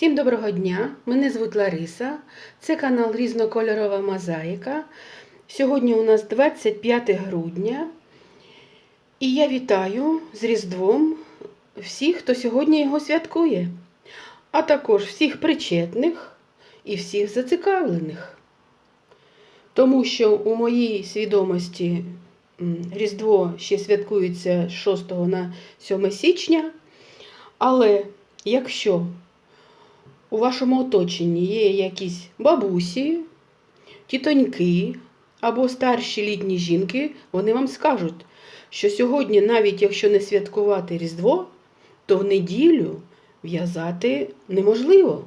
Всім доброго дня! Мене звуть Лариса. Це канал Різнокольорова Мозаїка. Сьогодні у нас 25 грудня. І я вітаю з Різдвом всіх, хто сьогодні його святкує, а також всіх причетних і всіх зацікавлених. Тому що у моїй свідомості Різдво ще святкується з 6 на 7 січня. Але якщо у вашому оточенні є якісь бабусі, тітоньки або старші літні жінки, вони вам скажуть, що сьогодні, навіть якщо не святкувати Різдво, то в неділю в'язати неможливо.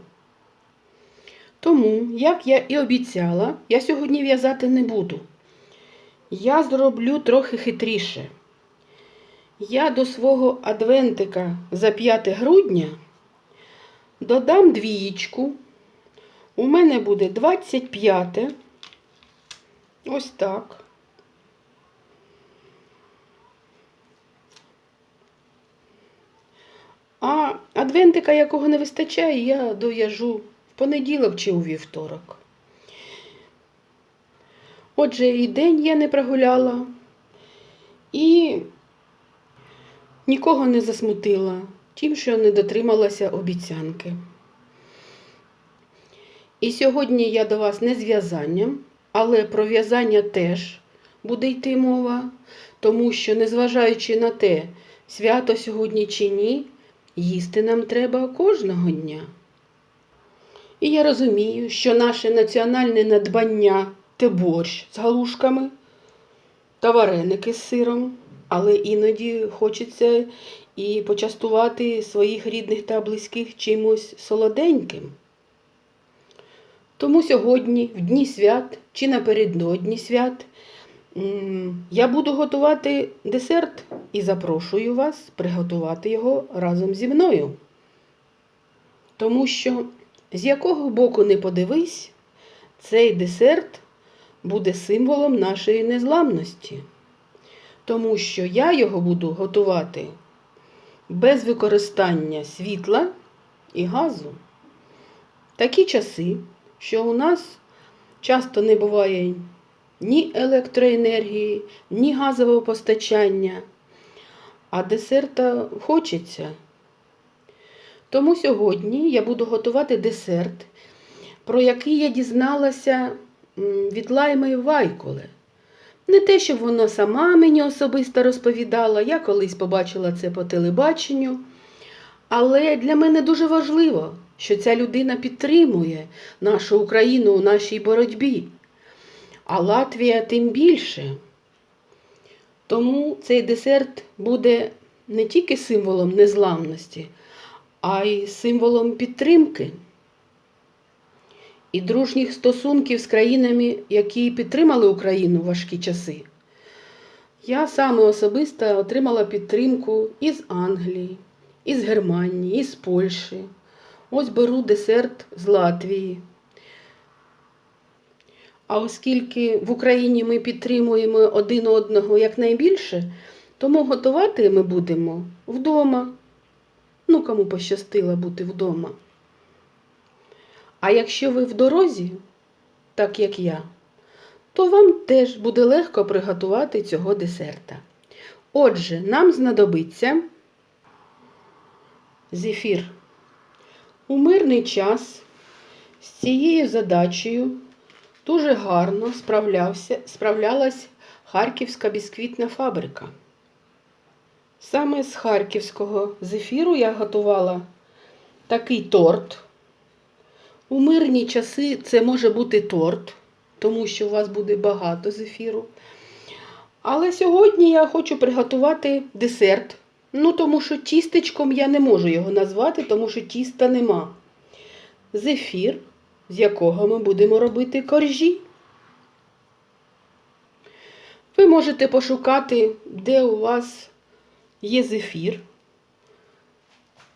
Тому, як я і обіцяла, я сьогодні в'язати не буду. Я зроблю трохи хитріше. Я до свого адвентика за 5 грудня додам двієчку. У мене буде 25. Ось так. А адвентика, якого не вистачає, я дов'яжу в понеділок чи у вівторок. Отже, і день я не прогуляла, і нікого не засмутила тим, що не дотрималася обіцянки. І сьогодні я до вас не з в'язанням, але про в'язання теж буде йти мова, тому що, незважаючи на те, свято сьогодні чи ні, їсти нам треба кожного дня. І я розумію, що наше національне надбання це борщ з галушками та вареники з сиром, але іноді хочеться і почастувати своїх рідних та близьких чимось солоденьким. Тому сьогодні, в дні свят чи напередодні свят, я буду готувати десерт і запрошую вас приготувати його разом зі мною. Тому що, з якого боку не подивись, цей десерт буде символом нашої незламності. Тому що я його буду готувати без використання світла і газу. Такі часи, що у нас часто не буває ні електроенергії, ні газового постачання, а десерта хочеться. Тому сьогодні я буду готувати десерт, про який я дізналася від Лайми Вайколе. Не те, щоб вона сама мені особисто розповідала, я колись побачила це по телебаченню. Але для мене дуже важливо, що ця людина підтримує нашу Україну у нашій боротьбі, а Латвія тим більше. Тому цей десерт буде не тільки символом незламності, а й символом підтримки і дружніх стосунків з країнами, які підтримали Україну в важкі часи. Я саме особисто отримала підтримку із Англії, із Германії, із Польщі. Ось беру десерт з Латвії. А оскільки в Україні ми підтримуємо один одного якнайбільше, тому готувати ми будемо вдома. Ну, кому пощастило бути вдома. А якщо ви в дорозі, так як я, то вам теж буде легко приготувати цього десерта. Отже, нам знадобиться зефір. У мирний час з цією задачею дуже гарно справлявся, справлялась Харківська бісквітна фабрика. Саме з харківського зефіру я готувала такий торт. У мирні часи це може бути торт, тому що у вас буде багато зефіру. Але сьогодні я хочу приготувати десерт. Ну, тому що тістечком я не можу його назвати, тому що тіста нема. Зефір, з якого ми будемо робити коржі. Ви можете пошукати, де у вас є зефір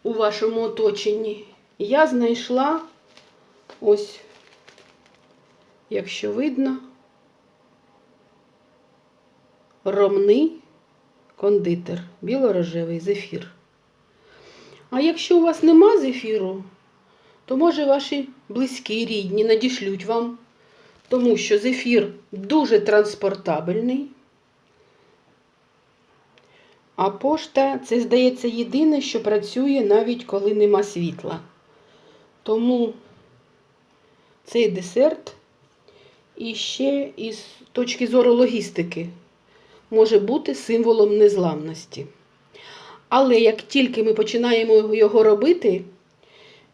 у вашому оточенні. Я знайшла ось, якщо видно, ромний кондитер, білорожевий зефір. А якщо у вас нема зефіру, то може ваші близькі, рідні надішлють вам, тому що зефір дуже транспортабельний. А пошта це, здається, єдине, що працює навіть коли нема світла. Тому цей десерт і ще із точки зору логістики може бути символом незламності. Але як тільки ми починаємо його робити,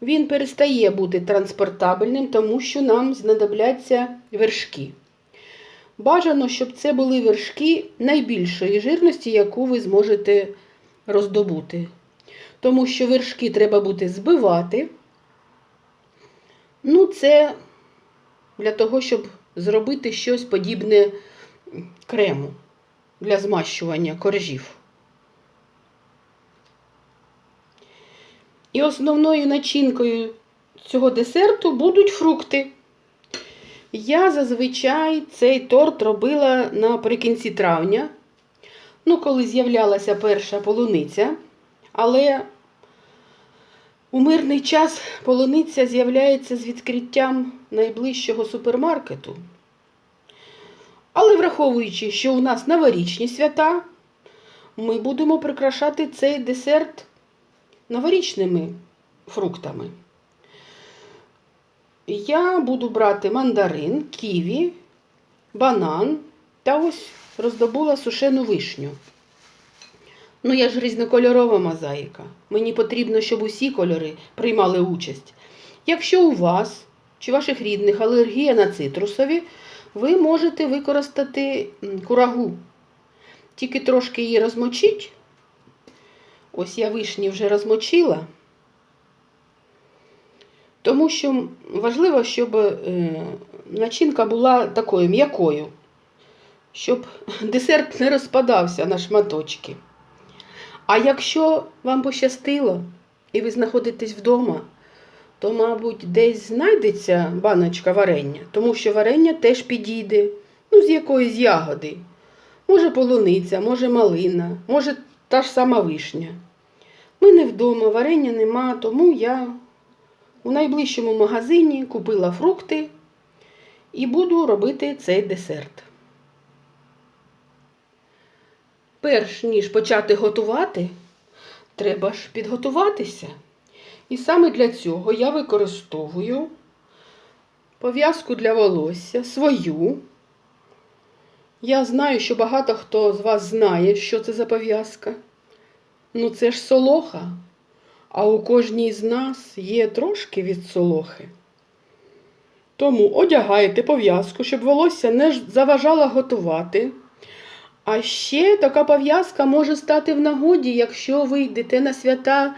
він перестає бути транспортабельним, тому що нам знадобляться вершки. Бажано, щоб це були вершки найбільшої жирності, яку ви зможете роздобути. Тому що вершки треба буде збивати. Ну, це для того, щоб зробити щось подібне крему для змащування коржів. І основною начинкою цього десерту будуть фрукти. Я зазвичай цей торт робила наприкінці травня, ну, коли з'являлася перша полуниця, але у мирний час полуниця з'являється з відкриттям найближчого супермаркету. Але враховуючи, що у нас новорічні свята, ми будемо прикрашати цей десерт новорічними фруктами. Я буду брати мандарин, ківі, банан та ось роздобула сушену вишню. Ну, я ж різнокольорова мозаїка. Мені потрібно, щоб усі кольори приймали участь. Якщо у вас чи ваших рідних алергія на цитрусові, ви можете використати курагу. Тільки трошки її розмочіть. Ось я вишні вже розмочила. Тому що важливо, щоб е, начинка була такою м'якою, щоб десерт не розпадався на шматочки. А якщо вам пощастило і ви знаходитесь вдома, то, мабуть, десь знайдеться баночка варення, тому що варення теж підійде, ну, з якоїсь ягоди. Може полуниця, може малина, може та ж сама вишня. Ми не вдома, варення нема, тому я у найближчому магазині купила фрукти і буду робити цей десерт. Перш ніж почати готувати, треба ж підготуватися. І саме для цього я використовую пов'язку для волосся свою. Я знаю, що багато хто з вас знає, що це за пов'язка. Ну, це ж солоха. А у кожній з нас є трошки від солохи. Тому одягайте пов'язку, щоб волосся не заважало готувати. А ще така пов'язка може стати в нагоді, якщо ви йдете на свята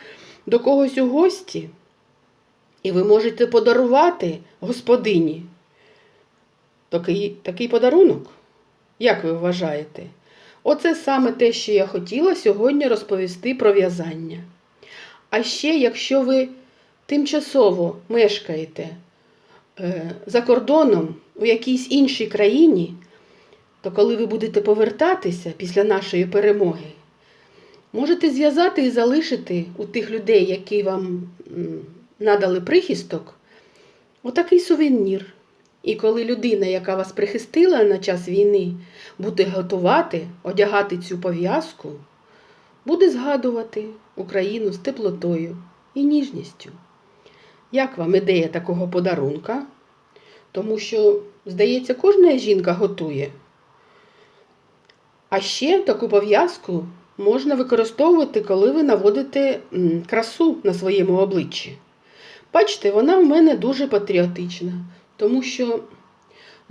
до когось у гості, і ви можете подарувати господині такий, такий подарунок. Як ви вважаєте? Оце саме те, що я хотіла сьогодні розповісти про в'язання. А ще, якщо ви тимчасово мешкаєте е, за кордоном у якійсь іншій країні, то коли ви будете повертатися після нашої перемоги, можете зв'язати і залишити у тих людей, які вам надали прихисток, отакий сувенір. І коли людина, яка вас прихистила на час війни, буде готувати, одягати цю пов'язку, буде згадувати Україну з теплотою і ніжністю. Як вам ідея такого подарунка? Тому що, здається, кожна жінка готує. А ще таку пов'язку можна використовувати, коли ви наводите красу на своєму обличчі. Бачите, вона в мене дуже патріотична, тому що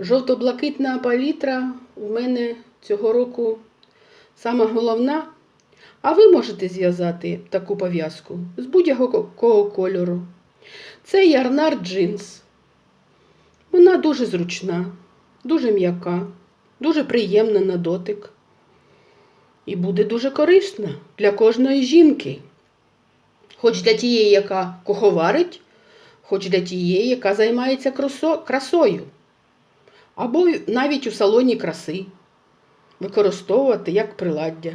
жовто-блакитна палітра в мене цього року сама головна. А ви можете зв'язати таку пов'язку з будь-якого кольору. Це ярнар джинс. Вона дуже зручна, дуже м'яка, дуже приємна на дотик. І буде дуже корисна для кожної жінки. Хоч для тієї, яка куховарить, хоч для тієї, яка займається красою. Або навіть у салоні краси використовувати як приладдя.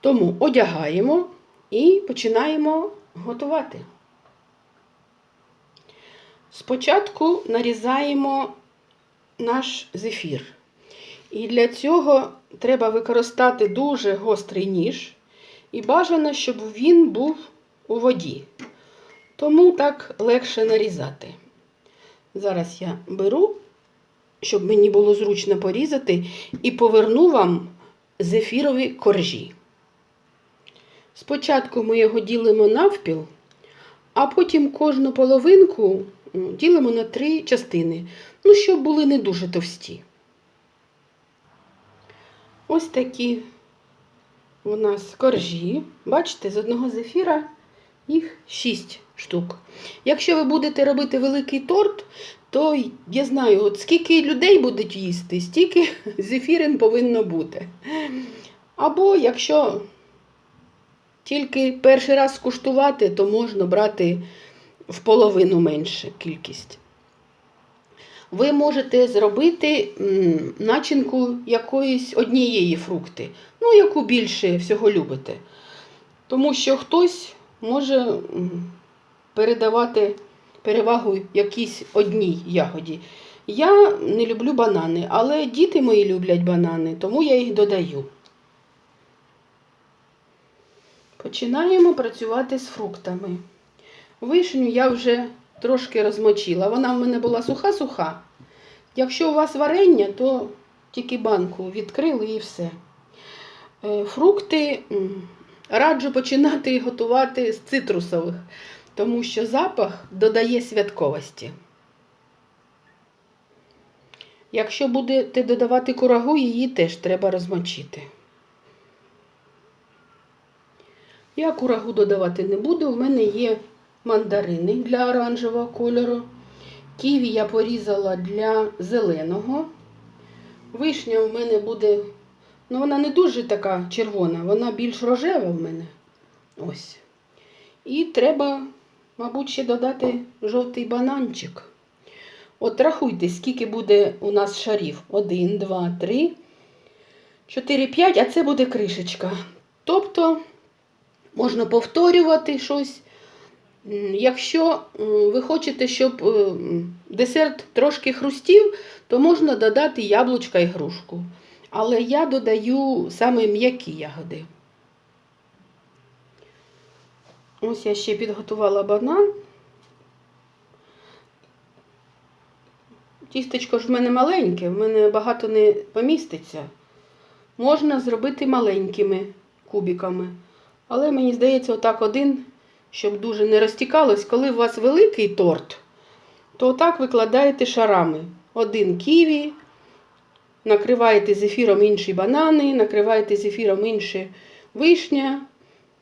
Тому одягаємо і починаємо готувати. Спочатку нарізаємо наш зефір. І для цього треба використати дуже гострий ніж. І бажано, щоб він був у воді. Тому так легше нарізати. Зараз я беру, щоб мені було зручно порізати, і поверну вам зефірові коржі. Спочатку ми його ділимо навпіл, а потім кожну половинку ділимо на три частини, ну, щоб були не дуже товсті. Ось такі у нас коржі. Бачите, з одного зефіра їх 6 штук. Якщо ви будете робити великий торт, то я знаю, от скільки людей будуть їсти, стільки зефірин повинно бути. Або якщо тільки перший раз скуштувати, то можна брати в половину менше кількість. Ви можете зробити начинку якоїсь однієї фрукти, ну, яку більше всього любите. Тому що хтось може передавати перевагу якійсь одній ягоді. Я не люблю банани, але діти мої люблять банани, тому я їх додаю. Починаємо працювати з фруктами. Вишню я вже трошки розмочила. Вона в мене була суха-суха. Якщо у вас варення, то тільки банку відкрили і все. Е, Фрукти раджу починати готувати з цитрусових, тому що запах додає святковості. Якщо будете додавати курагу, її теж треба розмочити. Я курагу додавати не буду. У мене є мандарини для оранжевого кольору. Ківі я порізала для зеленого. Вишня в мене буде, ну вона не дуже така червона, вона більш рожева в мене. Ось. І треба, мабуть, ще додати жовтий бананчик. От рахуйте, скільки буде у нас шарів. Один, два, три, чотири, п'ять, а це буде кришечка. Тобто можна повторювати щось. Якщо ви хочете, щоб е, десерт трошки хрустів, то можна додати яблучка і грушку. Але я додаю саме м'які ягоди. Ось я ще підготувала банан. Тістечко ж в мене маленьке, в мене багато не поміститься. Можна зробити маленькими кубиками. Але мені здається, отак один, щоб дуже не розтікалось. Коли у вас великий торт, то отак викладаєте шарами. Один ківі, накриваєте зефіром інші банани, накриваєте зефіром інші вишня,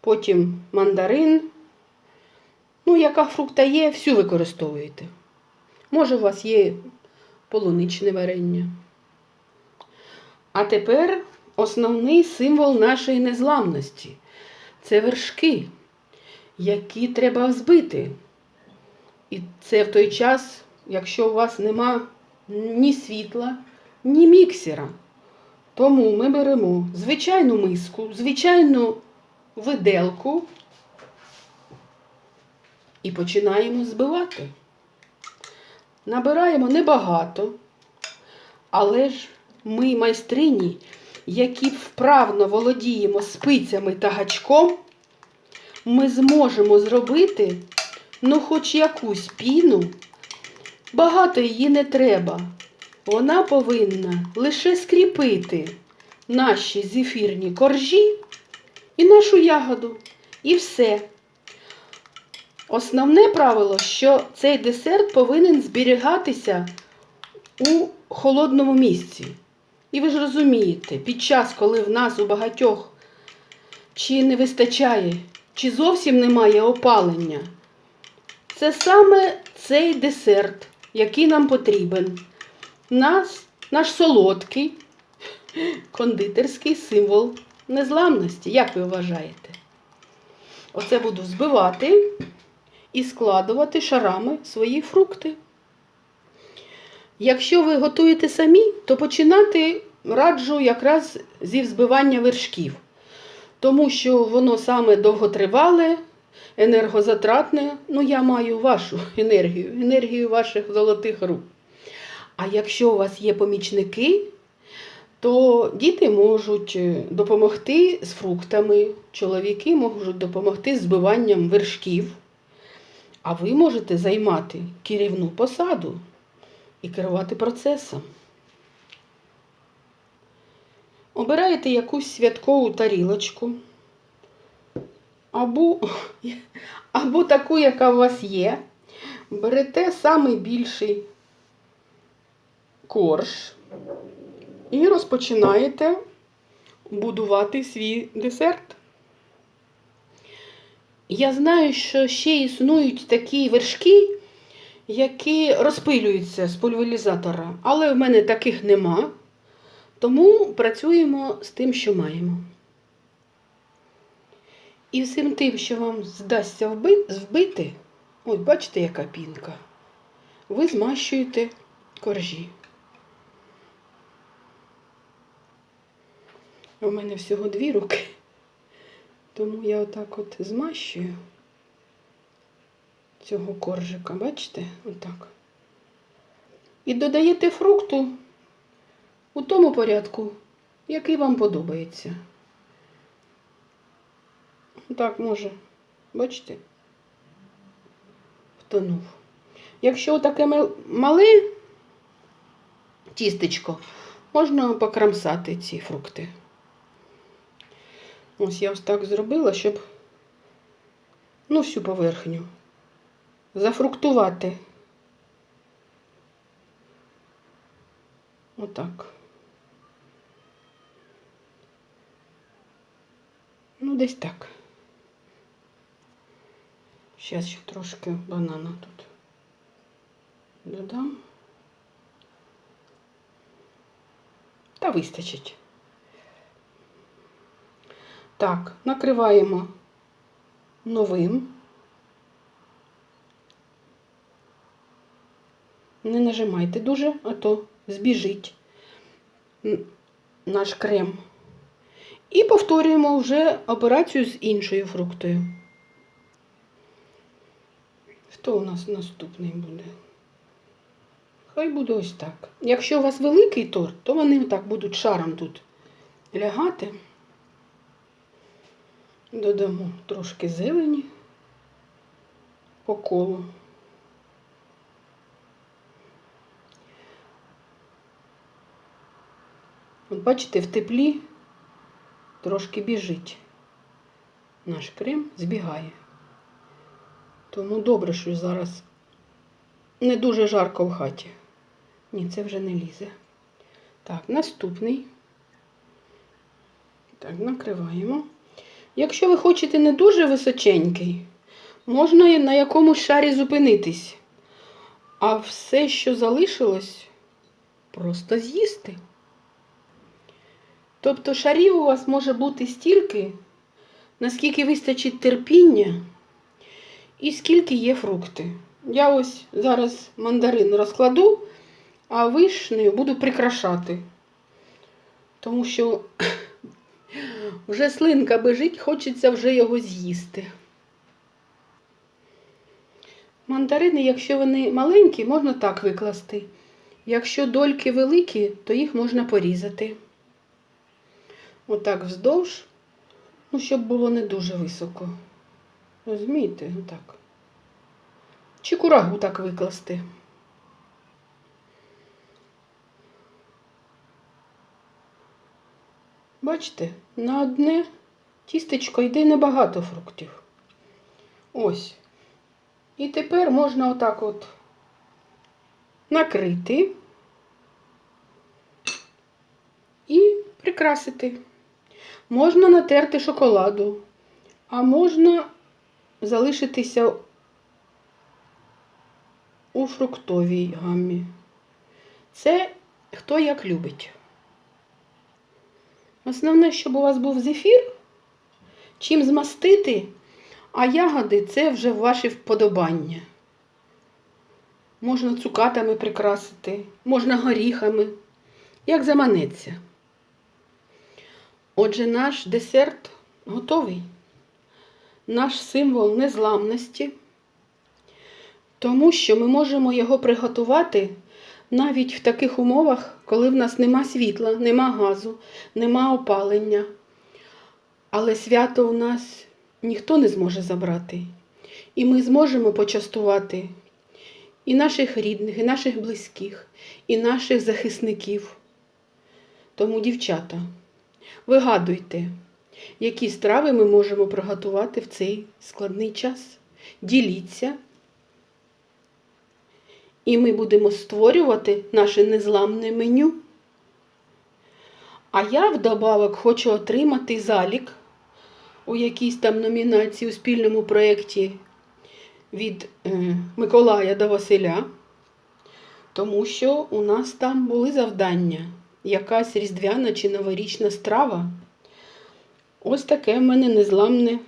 потім мандарин. Ну, яка фрукта є, всю використовуєте. Може, у вас є полуничне варення. А тепер основний символ нашої незламності це вершки, які треба взбити. І це в той час, якщо у вас нема ні світла, ні міксера. Тому ми беремо звичайну миску, звичайну виделку і починаємо збивати. Набираємо небагато, але ж ми майстрині, які вправно володіємо спицями та гачком, ми зможемо зробити ну хоч якусь піну. Багато її не треба. Вона повинна лише скріпити наші зефірні коржі і нашу ягоду. І все. Основне правило, що цей десерт повинен зберігатися у холодному місці. І ви ж розумієте, під час, коли в нас у багатьох чи не вистачає, чи зовсім немає опалення, це саме цей десерт, який нам потрібен. Наш, наш солодкий кондитерський символ незламності. Як ви вважаєте? Оце буду збивати і складувати шарами свої фрукти. Якщо ви готуєте самі, то починати раджу якраз зі взбивання вершків, тому що воно саме довготривале, енергозатратне, ну я маю вашу енергію, енергію ваших золотих рук. А якщо у вас є помічники, то діти можуть е, допомогти з фруктами, чоловіки можуть допомогти з збиванням вершків, а ви можете займати керівну посаду і керувати процесом. Обираєте якусь святкову тарілочку, або, або таку, яка у вас є. Берете самий більший корж і розпочинаєте будувати свій десерт. Я знаю, що ще існують такі вершки, які розпилюються з пульверізатора, але в мене таких нема. Тому працюємо з тим, що маємо. І всім тим, що вам здасться вби- збити, ось бачите, яка пінка, ви змащуєте коржі. У мене всього дві руки, тому я отак от змащую цього коржика, бачите? Отак. І додаєте фрукту у тому порядку, який вам подобається. Так, може, бачите? Втонув. Якщо таке мале тістечко, можна покрамсати ці фрукти. Ось я ось так зробила, щоб ну, всю поверхню зафруктувати. Отак. Ну, десь так. Зараз ще трошки банана тут додам. Та вистачить. Так, накриваємо новим. Не нажимайте дуже, а то збіжить наш крем. І повторюємо вже операцію з іншою фруктою. Хто у нас наступний буде? Хай буде ось так. Якщо у вас великий торт, то вони так будуть шаром тут лягати. Додамо трошки зелені по колу. От бачите, в теплі трошки біжить. Наш крем збігає. Тому добре, що зараз не дуже жарко в хаті. Ні, це вже не лізе. Так, наступний. Так, накриваємо. Якщо ви хочете не дуже височенький, можна на якомусь шарі зупинитись. А все, що залишилось, просто з'їсти. Тобто шарів у вас може бути стільки, наскільки вистачить терпіння і скільки є фрукти. Я ось зараз мандарин розкладу, а вишнею буду прикрашати. Тому що вже слинка бежить, хочеться вже його з'їсти. Мандарини, якщо вони маленькі, можна так викласти. Якщо дольки великі, то їх можна порізати. Отак вздовж, ну, щоб було не дуже високо. Розумієте? Отак. Чи курагу так викласти. Бачите, на одне тістечко йде небагато фруктів. Ось. І тепер можна отак от накрити і прикрасити. Можна натерти шоколаду, а можна залишитися у фруктовій гаммі. Це хто як любить. Основне, щоб у вас був зефір, чим змастити, а ягоди це вже ваші вподобання. Можна цукатами прикрасити, можна горіхами, як заманеться. Отже, наш десерт готовий. наш символ незламності, тому що ми можемо його приготувати навіть в таких умовах, коли в нас нема світла, нема газу, нема опалення. Але свято у нас ніхто не зможе забрати. І ми зможемо почастувати і наших рідних, і наших близьких, і наших захисників. Тому, дівчата, вигадуйте, які страви ми можемо приготувати в цей складний час. Діліться. І ми будемо створювати наше незламне меню. А я вдобавок хочу отримати залік у якійсь там номінації у спільному проєкті від е, Миколая до Василя, тому що у нас там були завдання, якась різдвяна чи новорічна страва. Ось таке в мене незламне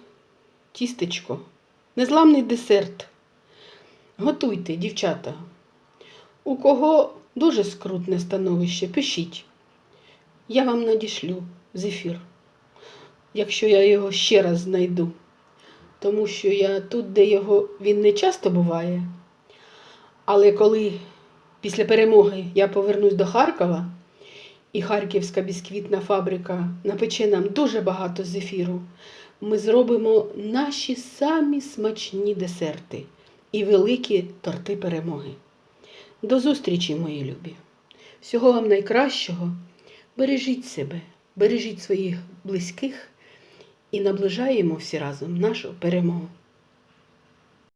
тістечко, незламний десерт. Готуйте, дівчата. У кого дуже скрутне становище, пишіть. Я вам надішлю зефір, якщо я його ще раз знайду. Тому що я тут, де його він не часто буває. Але коли після перемоги я повернусь до Харкова, і Харківська бісквітна фабрика напече нам дуже багато зефіру, ми зробимо наші самі смачні десерти і великі торти перемоги. До зустрічі, мої любі. Всього вам найкращого. Бережіть себе, бережіть своїх близьких і наближаємо всі разом нашу перемогу.